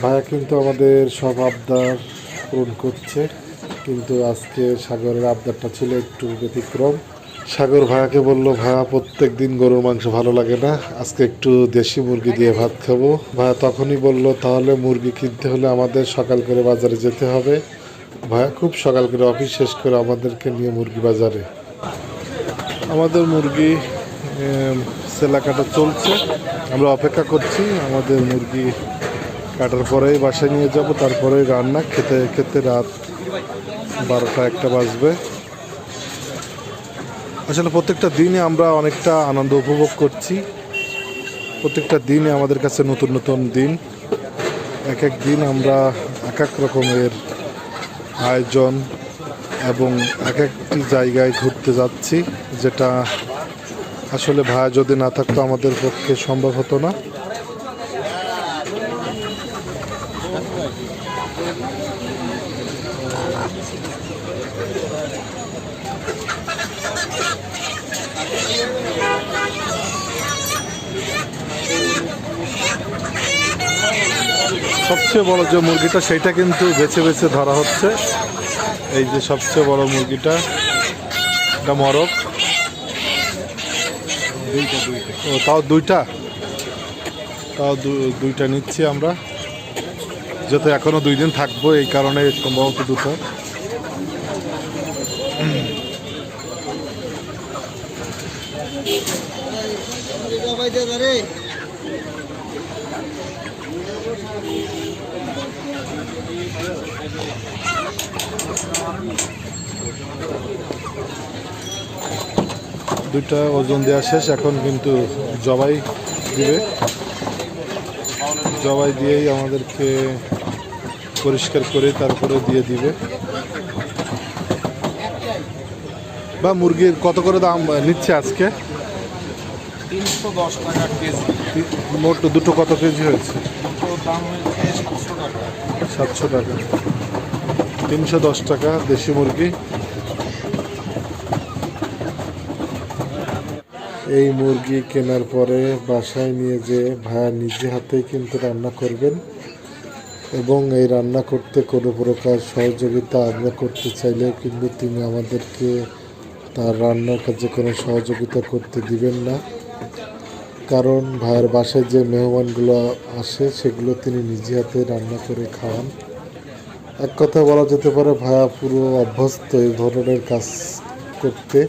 ভাইয়া কিন্তু আমাদের সব আবদার পূরণ করছে, কিন্তু আজকে সাগরের আবদারটা ছিল একটু ব্যতিক্রম। সাগর ভাইয়াকে বলল, ভাইয়া প্রত্যেক দিন গরুর মাংস ভালো লাগে না, আজকে একটু দেশি মুরগি দিয়ে ভাত খাব। ভাইয়া তখনই বলল, তাহলে মুরগি কিনতে হলে আমাদের সকাল করে বাজারে যেতে হবে। ভাইয়া খুব সকাল করে অফিস শেষ করে আমাদেরকে নিয়ে মুরগি বাজারে। আমাদের মুরগি সেলাকাটা চলছে। আমরা অপেক্ষা করছি, আমাদের মুরগি কাটার পরেই বাসায় নিয়ে যাব তারপরে রান্না, খেতে খেতে রাত বারোটা একটা বাজবে। আসলে প্রত্যেকটা দিনে আমরা অনেকটা আনন্দ উপভোগ করছি। প্রত্যেকটা দিনে আমাদের কাছে নতুন নতুন দিন। এক এক দিন আমরা এক এক রকমের আয়োজন এবং এক একটি জায়গায় ঘুরতে যাচ্ছি, যেটা আসলে ভাড়া যদি না থাকতো আমাদের পক্ষে সম্ভব হতো না। সবচেয়ে বড় যে মুরগিটা সেইটা কিন্তু বেছে বেছে ধরা হচ্ছে। এই যে সবচেয়ে বড় মুরগিটা এটা মরক। ও তাও দুইটা? তাও দু- দুইটা নিচ্ছি আমরা। যেহেতু এখনও দুই দিন থাকব এই কারণে সম্ভবত দুটো। দুইটা ওজন দেওয়া শেষ এখন কিন্তু জবাই দিবে। জবাই দিয়েই আমাদেরকে পরিষ্কার করে তারপরে দিয়ে দিবে। বা মুরগির কত করে দাম নিচ্ছে আজকে? তিনশো দশ টাকা কেজি। মোট দুটো কত কেজি হয়েছে? সাতশো টাকা। তিনশো দশ টাকা দেশি মুরগি। এই মুরগি কেনার পরে বাসায় নিয়ে যে ভাইয়া নিজে হাতেই কিন্তু রান্না করবেন এবং এই রান্না করতে কোনো প্রকার সহযোগিতা আমরা করতে চাইলেও কিন্তু তিনি আমাদেরকে তার রান্নার কাজে কোনো সহযোগিতা করতে দিবেন না। কারণ ভাইয়ের বাসায় যে মেহমানগুলো আসে, সেগুলো তিনি নিজে হাতে রান্না করে খাওয়ান। এক কথা বলা যেতে পারে, ভাইয়া পুরো অভ্যস্ত এই ধরনের কাজ করতে।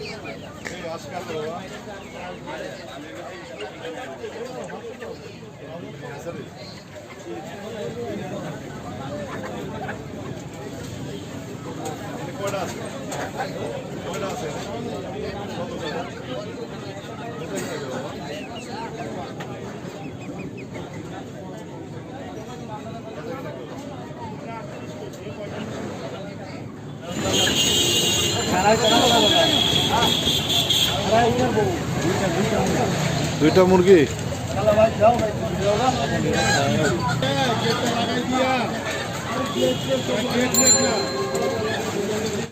Caralho, caralho, caralho. Ah. দুইটা মুরগি?